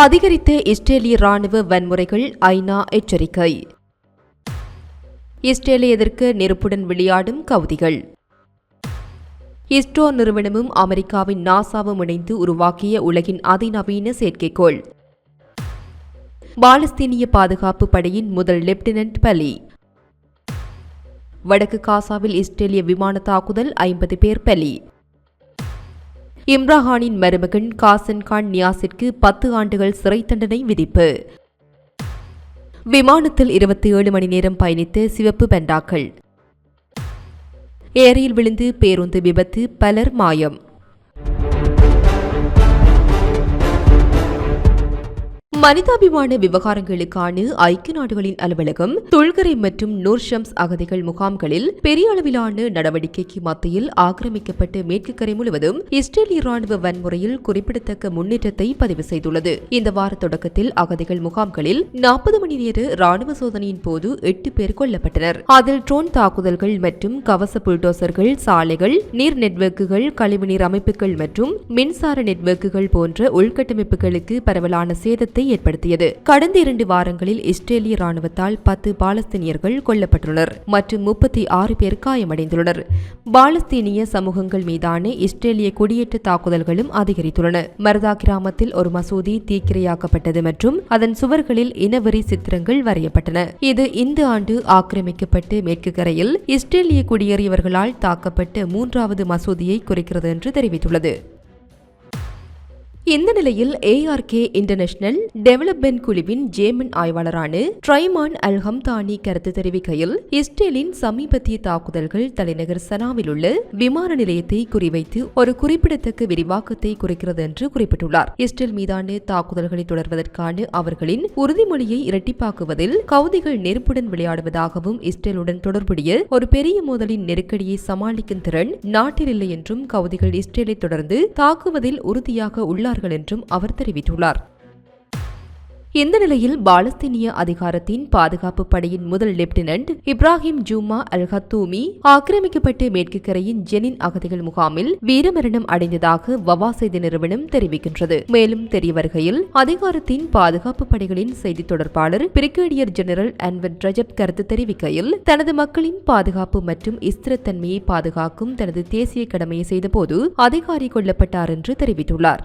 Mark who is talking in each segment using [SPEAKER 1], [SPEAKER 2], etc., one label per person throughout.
[SPEAKER 1] அதிகரித்த இஸ்ரேலிய ராணுவ வன்முறைகள் ஐநா எச்சரிக்கை. இஸ்ரேலியதற்கு நெருப்புடன் விளையாடும் கவுதிகள். இஸ்ரோ நிறுவனமும் அமெரிக்காவின் நாசாவும் இணைந்து உருவாக்கிய உலகின் அதிநவீன செயற்கைக்கோள். பாலஸ்தீனிய பாதுகாப்பு படையின் முதல் லெப்டினன்ட் பலி. வடக்கு காசாவில் இஸ்ரேலிய விமான தாக்குதல் ஐம்பது பேர் பலி. இம்ராஹானின் மருமகன் காசன் கான் நியாஸிற்கு பத்து ஆண்டுகள் சிறை தண்டனை விதிப்பு. விமானத்தில் இருபத்தி ஏழு மணி நேரம் பயணித்த சிவப்பு பெண்டாக்கள். ஏரியில் விழுந்து பேருந்து விபத்து பலர் மாயம். மனிதாபிமான விவகாரங்களுக்கான ஐக்கிய நாடுகளின் அலுவலகம் துல்கரை மற்றும் நூர்ஷம்ஸ் அகதிகள் முகாம்களில் பெரிய அளவிலான நடவடிக்கைக்கு மத்தியில் ஆக்கிரமிக்கப்பட்ட மேற்கு கரை முழுவதும் இஸ்ரேலிய ராணுவ வன்முறையில் குறிப்பிடத்தக்க முன்னேற்றத்தை பதிவு செய்துள்ளது. இந்த வார தொடக்கத்தில் அகதிகள் முகாம்களில் நாற்பது மணி நேர ராணுவ சோதனையின் போது எட்டு பேர் கொல்லப்பட்டனர். அதில் ட்ரோன் தாக்குதல்கள் மற்றும் கவச புல்டோசர்கள் சாலைகள் நீர் நெட்வொர்க்குகள் கழிவுநீர் அமைப்புகள் மற்றும் மின்சார நெட்வொர்க்குகள் போன்ற உள்கட்டமைப்புகளுக்கு பரவலான சேதத்தை ஏற்படுத்தியது. கடந்த இரண்டு வாரங்களில் இஸ்ரேலிய ராணுவத்தால் பத்து பாலஸ்தீனியர்கள் கொல்லப்பட்டுள்ளனர் மற்றும் முப்பத்தி ஆறு பேர் காயமடைந்துள்ளனர். பாலஸ்தீனிய சமூகங்கள் மீதான இஸ்ரேலிய குடியேற்ற தாக்குதல்களும் அதிகரித்துள்ளன. மர்தா கிராமத்தில் ஒரு மசூதி தீக்கிரையாக்கப்பட்டது மற்றும் அதன் சுவர்களில் இனவெறி சித்திரங்கள் வரையப்பட்டன. இது இந்த ஆண்டு ஆக்கிரமிக்கப்பட்டு மேற்கு கரையில் இஸ்ரேலிய குடியேறியவர்களால் தாக்கப்பட்ட மூன்றாவது மசூதியை குறிக்கிறது என்று தெரிவித்துள்ளது. இந்த நிலையில் ஏஆர்கே இன்டர்நேஷனல் டெவலப்மெண்ட் குழுவின் ஜேமன் ஆய்வாளரான ட்ரைமான் அல்ஹம் தானி கருத்து தெரிவிக்கையில் இஸ்ரேலின் சமீபத்திய தாக்குதல்கள் தலைநகர் சனாவில் உள்ள விமான நிலையத்தை குறிவைத்து ஒரு குறிப்பிடத்தக்க விரிவாக்கத்தை குறிக்கிறது என்று குறிப்பிட்டுள்ளார். இஸ்ரேல் மீதான தாக்குதல்களை தொடர்வதற்கான அவர்களின் உறுதிமொழியை இரட்டிப்பாக்குவதில் கவுதிகள் நெருப்புடன் விளையாடுவதாகவும் இஸ்ரேலுடன் தொடர்புடைய ஒரு பெரிய மோதலின் நெருக்கடியை சமாளிக்கும் திறன் நாட்டில் இல்லை என்றும் கவுதிகள் இஸ்ரேலை தொடர்ந்து தாக்குவதில் உறுதியாக உள்ளார் கொண்டுள்ளார்கள் என்றும் அவர் தெரிவித்துள்ளார். இந்த நிலையில் பாலஸ்தீனிய அதிகாரத்தின் பாதுகாப்பு படையின் முதல் லெப்டினன்ட் இப்ராஹிம் ஜூமா அல் ஹத்தூமி ஆக்கிரமிக்கப்பட்டு மேற்கு கரையின் ஜெனின் அகதிகள் முகாமில் வீரமரணம் அடைந்ததாக வவா செய்தி நிறுவனம் தெரிவிக்கின்றது. மேலும் தெரிய வருகையில் அதிகாரத்தின் பாதுகாப்பு படைகளின் செய்தி தொடர்பாளர் பிரிகேடியர் ஜெனரல் அன்வர் ரஜப் கருத்து தெரிவிக்கையில் தனது மக்களின் பாதுகாப்பு மற்றும் ஸ்திரத்தன்மையை பாதுகாக்கும் தனது தேசிய கடமையை செய்தபோது அதிகாரி கொல்லப்பட்டார் என்று தெரிவித்துள்ளார்.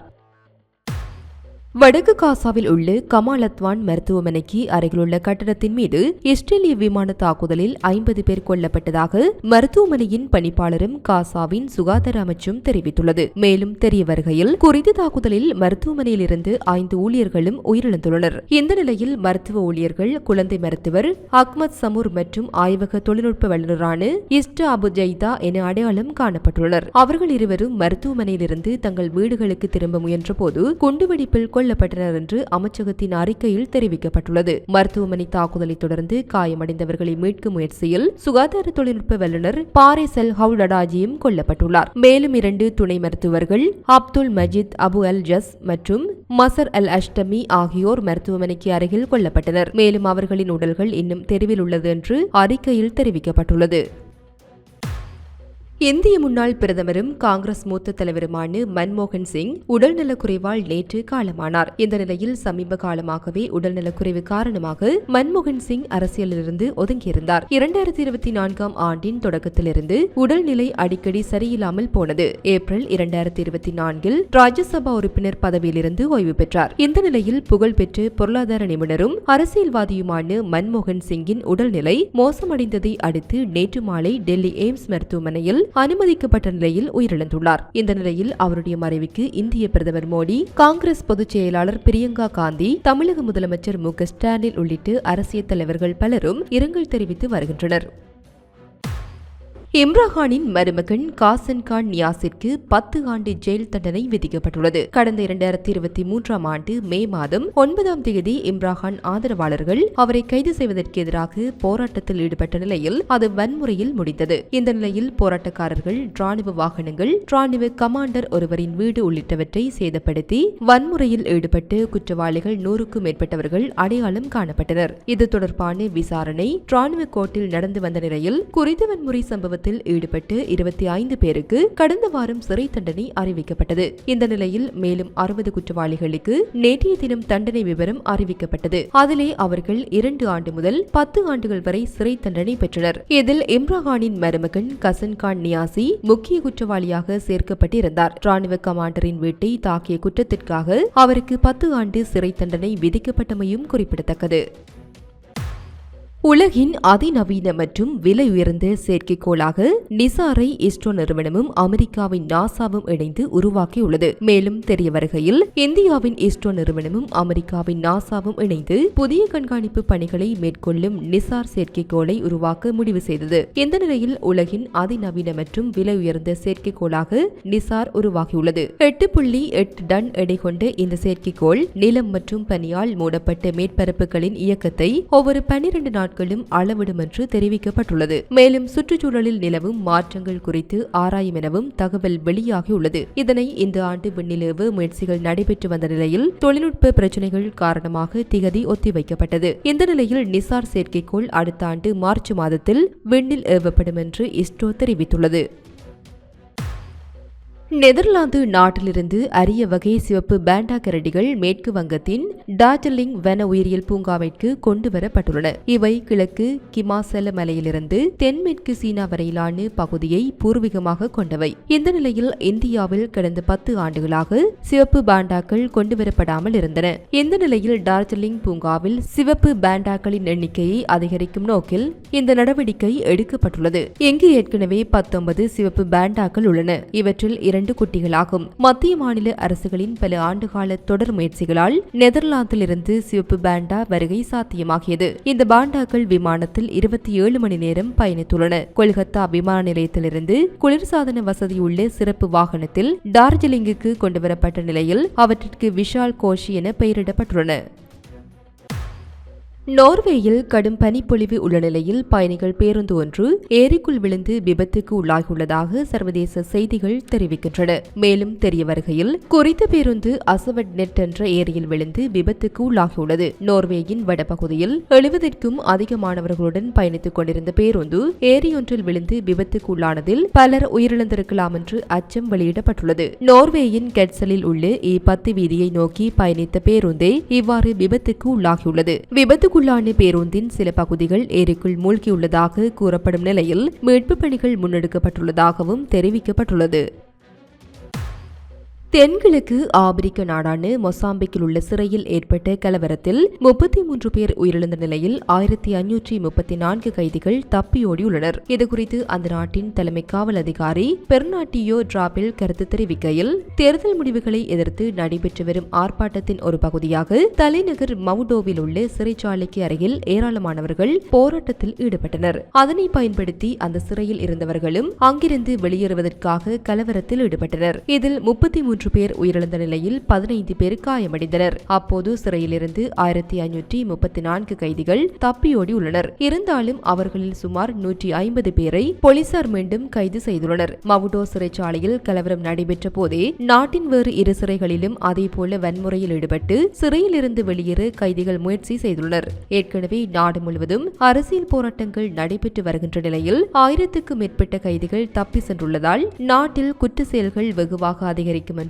[SPEAKER 1] வடக்கு காசாவில் உள்ள கமாலத்வான் மருத்துவமனைக்கு அருகிலுள்ள கட்டடத்தின் மீது இஸ்ரேலிய விமான தாக்குதலில் ஐம்பது பேர் கொல்லப்பட்டதாக மருத்துவமனையின் பணிப்பாளரும் காசாவின் சுகாதார அமைச்சும் தெரிவித்துள்ளது. மேலும் தெரிய வருகையில் குறித்த தாக்குதலில் மருத்துவமனையில் இருந்து ஐந்து ஊழியர்களும் உயிரிழந்துள்ளனர். இந்த நிலையில் மருத்துவ ஊழியர்கள் குழந்தை மருத்துவர் அக்மத் சமூர் மற்றும் ஆய்வக தொழில்நுட்ப வல்லுநரான இஸ்ட் அபு ஜெய்தா என அடையாளம் காணப்பட்டுள்ளனர். அவர்கள் இருவரும் மருத்துவமனையிலிருந்து தங்கள் வீடுகளுக்கு திரும்ப முயன்றபோது குண்டுவெடிப்பில் கொல்லப்பட்டனர் என்று அமைச்சகத்தின் அறிக்கையில் தெரிவிக்கப்பட்டுள்ளது. மருத்துவமனை தாக்குதலை தொடர்ந்து காயமடைந்தவர்களை மீட்கும் முயற்சியில் சுகாதார தொழில்நுட்ப வல்லுநர் பாரிசல் ஹவுடடாஜியும் கொல்லப்பட்டுள்ளார். மேலும் இரண்டு துணை மருத்துவர்கள் அப்துல் மஜித் அபு அல் ஜஸ் மற்றும் மசர் அல் அஷ்டமி ஆகியோர் மருத்துவமனைக்கு அருகில் கொல்லப்பட்டனர். மேலும் அவர்களின் உடல்கள் இன்னும் தெருவில் உள்ளது என்று அறிக்கையில் தெரிவிக்கப்பட்டுள்ளது. இந்திய முன்னாள் பிரதமரும் காங்கிரஸ் மூத்த தலைவருமான மன்மோகன் சிங் உடல்நலக்குறைவால் நேற்று காலமானார். இந்த நிலையில் சமீப காலமாகவே உடல்நலக்குறைவு காரணமாக மன்மோகன் சிங் அரசியலிலிருந்து ஒதுங்கியிருந்தார். இரண்டாயிரத்தி இருபத்தி நான்காம் ஆண்டின் தொடக்கத்திலிருந்து உடல்நிலை அடிக்கடி சரியில்லாமல் போனது. ஏப்ரல் இரண்டாயிரத்தி இருபத்தி நான்கில் ராஜ்யசபா உறுப்பினர் பதவியிலிருந்து ஓய்வு பெற்றார். இந்த நிலையில் புகழ்பெற்ற பொருளாதார நிபுணரும் அரசியல்வாதியுமான மன்மோகன் சிங்கின் உடல்நிலை மோசமடைந்ததை அடுத்து நேற்று மாலை டெல்லி எய்ம்ஸ் மருத்துவமனையில் அனுமதிக்கப்பட்ட நிலையில் உயிரிழந்துள்ளார். இந்த நிலையில் அவருடைய மறைவுக்கு இந்திய பிரதமர் மோடி காங்கிரஸ் பொதுச் செயலாளர் பிரியங்கா காந்தி தமிழக முதலமைச்சர் மு ஸ்டாலின் உள்ளிட்டு அரசியல் தலைவர்கள் பலரும் இரங்கல் தெரிவித்து வருகின்றனர். இம்ரான்கானின் மருமகன் காசன் கான் நியாசிற்கு பத்து ஆண்டு ஜெயில் தண்டனை விதிக்கப்பட்டுள்ளது. கடந்த இரண்டாயிரத்தி இருபத்தி மூன்றாம் ஆண்டு மே மாதம் ஒன்பதாம் தேதி இம்ரான்கான் ஆதரவாளர்கள் அவரை கைது செய்வதற்கு எதிராக போராட்டத்தில் ஈடுபட்ட நிலையில் அது வன்முறையில் முடிந்தது. இந்த நிலையில் போராட்டக்காரர்கள் ராணுவ வாகனங்கள் ராணுவ கமாண்டர் ஒருவரின் வீடு உள்ளிட்டவற்றை சேதப்படுத்தி வன்முறையில் ஈடுபட்டு குற்றவாளிகள் நூறுக்கும் மேற்பட்டவர்கள் அடையாளம் காணப்பட்டனர். இது தொடர்பான விசாரணை ராணுவ கோர்ட்டில் நடந்து வந்த நிலையில் குறித்த வன்முறை சம்பவத்தை குற்றத்தில் ஈடுபட்டு இருபத்தி ஐந்து பேருக்கு கடந்த வாரம் சிறை தண்டனை அறிவிக்கப்பட்டது. இந்த நிலையில் மேலும் அறுபது குற்றவாளிகளுக்கு நேற்றைய தினம் தண்டனை விவரம் அறிவிக்கப்பட்டது. அதிலே அவர்கள் இரண்டு ஆண்டு முதல் பத்து ஆண்டுகள் வரை சிறை தண்டனை பெற்றனர். இதில் இம்ராகானின் மருமகன் கசன் கான் நியாசி முக்கிய குற்றவாளியாக சேர்க்கப்பட்டிருந்தார். ராணுவ கமாண்டரின் வீட்டை தாக்கிய குற்றத்திற்காக அவருக்கு பத்து ஆண்டு சிறை தண்டனை விதிக்கப்பட்டமையும் குறிப்பிடத்தக்கது. உலகின் அதிநவீன மற்றும் விலை உயர்ந்த செயற்கைக்கோளாக நிசாரை இஸ்ரோ நிறுவனமும் அமெரிக்காவின் நாசாவும் இணைந்து உருவாக்கியுள்ளது. மேலும் தெரிய வருகையில் இந்தியாவின் இஸ்ரோ நிறுவனமும் அமெரிக்காவின் நாசாவும் இணைந்து புதிய கண்காணிப்பு பணிகளை மேற்கொள்ளும் நிசார் செயற்கைக்கோளை உருவாக்க முடிவு செய்தது. இந்த நிலையில் உலகின் அதிநவீன மற்றும் விலை உயர்ந்த செயற்கைக்கோளாக நிசார் உருவாகியுள்ளது எட்டு புள்ளி எட்டு டன் எடை கொண்ட இந்த செயற்கைக்கோள் நிலம் மற்றும் பனியால் மூடப்பட்ட மேற்பரப்புகளின் இயக்கத்தை ஒவ்வொரு பன்னிரண்டு நாட்கள் நாட்களும் அளவிடும் என்று தெரிவிக்கப்பட்டுள்ளது. மேலும் சுற்றுச்சூழலில் நிலவும் மாற்றங்கள் குறித்து ஆராயும் எனவும் தகவல் வெளியாகியுள்ளது. இதனை இந்த ஆண்டு விண்ணிலவு முயற்சிகள் நடைபெற்று வந்த நிலையில் தொழில்நுட்ப பிரச்சினைகள் காரணமாக திகதி ஒத்திவைக்கப்பட்டது. இந்த நிலையில் நிசார் செயற்கைக்கோள் அடுத்த ஆண்டு மார்ச் மாதத்தில் விண்ணில் ஏவப்படும் என்று இஸ்ரோ தெரிவித்துள்ளது. நெதர்லாந்து நாட்டிலிருந்து அரிய வகை சிவப்பு பேண்டா கரடிகள் மேற்கு வங்கத்தின் டார்ஜிலிங் வன உயிரியல் பூங்காவிற்கு கொண்டு வரப்பட்டுள்ளன இவை கிழக்கு கிமாசல மலையிலிருந்து தென்மேற்கு சீனா வரையிலான பகுதியை பூர்வீகமாக கொண்டவை. இந்த நிலையில் இந்தியாவில் கடந்த பத்து ஆண்டுகளாக சிவப்பு பாண்டாக்கள் கொண்டுவரப்படாமல் இருந்தன. இந்த நிலையில் டார்ஜிலிங் பூங்காவில் சிவப்பு பேண்டாக்களின் எண்ணிக்கையை அதிகரிக்கும் நோக்கில் இந்த நடவடிக்கை எடுக்கப்பட்டுள்ளது. இங்கு ஏற்கனவே பத்தொன்பது சிவப்பு பேண்டாக்கள் உள்ளன. இவற்றில் இரண்டு குட்டிகளாகும். மத்திய மாநில அரசுகளின் பல ஆண்டுகால தொடர் முயற்சிகளால் நெதர்லாந்து நெதர்லாந்திலிருந்து சிவப்பு பாண்டா வருகை சாத்தியமாகியது. இந்த பாண்டாக்கள் விமானத்தில் இருபத்தி ஏழு மணி நேரம் பயணித்துள்ளன. கொல்கத்தா விமான நிலையத்திலிருந்து குளிர்சாதன வசதியுள்ள சிறப்பு வாகனத்தில் டார்ஜிலிங்குக்கு கொண்டுவரப்பட்ட நிலையில் அவற்றிற்கு விஷால் கோஷி என பெயரிடப்பட்டுள்ளன. நோர்வேயில் கடும் பனிப்பொழிவு உள்ள நிலையில் பயணிகள் பேருந்து ஒன்று ஏரிக்குள் விழுந்து விபத்துக்கு உள்ளாகியுள்ளதாக சர்வதேச செய்திகள் தெரிவிக்கின்றன. மேலும் தெரிய வருகையில் குறித்த பேருந்து அசவட் நெட் என்ற ஏரியில் விழுந்து விபத்துக்கு உள்ளாகியுள்ளது. நோர்வேயின் வடபகுதியில் எழுபதற்கும் அதிகமானவர்களுடன் பயணித்துக் கொண்டிருந்த பேருந்து ஏரியொன்றில் விழுந்து விபத்துக்கு உள்ளானதில் பலர் உயிரிழந்திருக்கலாம் என்று அச்சம் வெளியிடப்பட்டுள்ளது. நோர்வேயின் கெட்சலில் உள்ள இ பத்து வீதியை நோக்கி பயணித்த பேருந்தே இவ்வாறு விபத்துக்கு உள்ளாகியுள்ளது. விபத்து விபத்துக்குள்ளான பேருந்தின் சில பகுதிகள் ஏரிக்குள் மூழ்கியுள்ளதாக கூறப்படும் நிலையில் மீட்பு பணிகள் முன்னெடுக்கப்பட்டுள்ளதாகவும் தெரிவிக்கப்பட்டுள்ளது. தென்கிழக்கு ஆப்பிரிக்க நாடான மொசாம்பிக்கில் உள்ள சிறையில் ஏற்பட்ட கலவரத்தில் முப்பத்தி மூன்று பேர் உயிரிழந்த நிலையில் ஆயிரத்தி ஐநூற்றி முப்பத்தி நான்கு கைதிகள் தப்பியோடியுள்ளனர் இதுகுறித்து அந்த நாட்டின் தலைமை காவல் அதிகாரி பெர்னாட்டியோ டிராபில் கருத்து தெரிவிக்கையில் தேர்தல் முடிவுகளை எதிர்த்து நடைபெற்று வரும் ஆர்ப்பாட்டத்தின் ஒரு பகுதியாக தலைநகர் மவுடோவில் உள்ள சிறைச்சாலைக்கு அருகில் ஏராளமானவர்கள் போராட்டத்தில் ஈடுபட்டனர். அதனை பயன்படுத்தி அந்த சிறையில் இருந்தவர்களும் அங்கிருந்து வெளியேறுவதற்காக கலவரத்தில் ஈடுபட்டனர். இதில் முப்பத்தி மூன்று மூன்று பேர் உயிரிழந்த நிலையில் பதினைந்து பேர் காயமடைந்தனர். அப்போது சிறையிலிருந்து ஆயிரத்தி ஐநூற்றி முப்பத்தி நான்கு கைதிகள் தப்பியோடி உள்ளனர். இருந்தாலும் அவர்களில் சுமார் நூற்றி ஐம்பது பேரை போலீசார் மீண்டும் கைது செய்துள்ளனர். மவுடோ சிறைச்சாலையில் கலவரம் நடைபெற்ற போதே நாட்டின் வேறு இரு சிறைகளிலும் அதேபோல வன்முறையில் ஈடுபட்டு சிறையிலிருந்து வெளியேற கைதிகள் முயற்சி செய்துள்ளனர். ஏற்கனவே நாடு முழுவதும் அரசியல் போராட்டங்கள் நடைபெற்று வருகின்ற நிலையில் ஆயிரத்துக்கும் மேற்பட்ட கைதிகள் தப்பி சென்றுள்ளதால் நாட்டில் குற்ற செயல்கள் வெகுவாக அதிகரிக்கும் என்று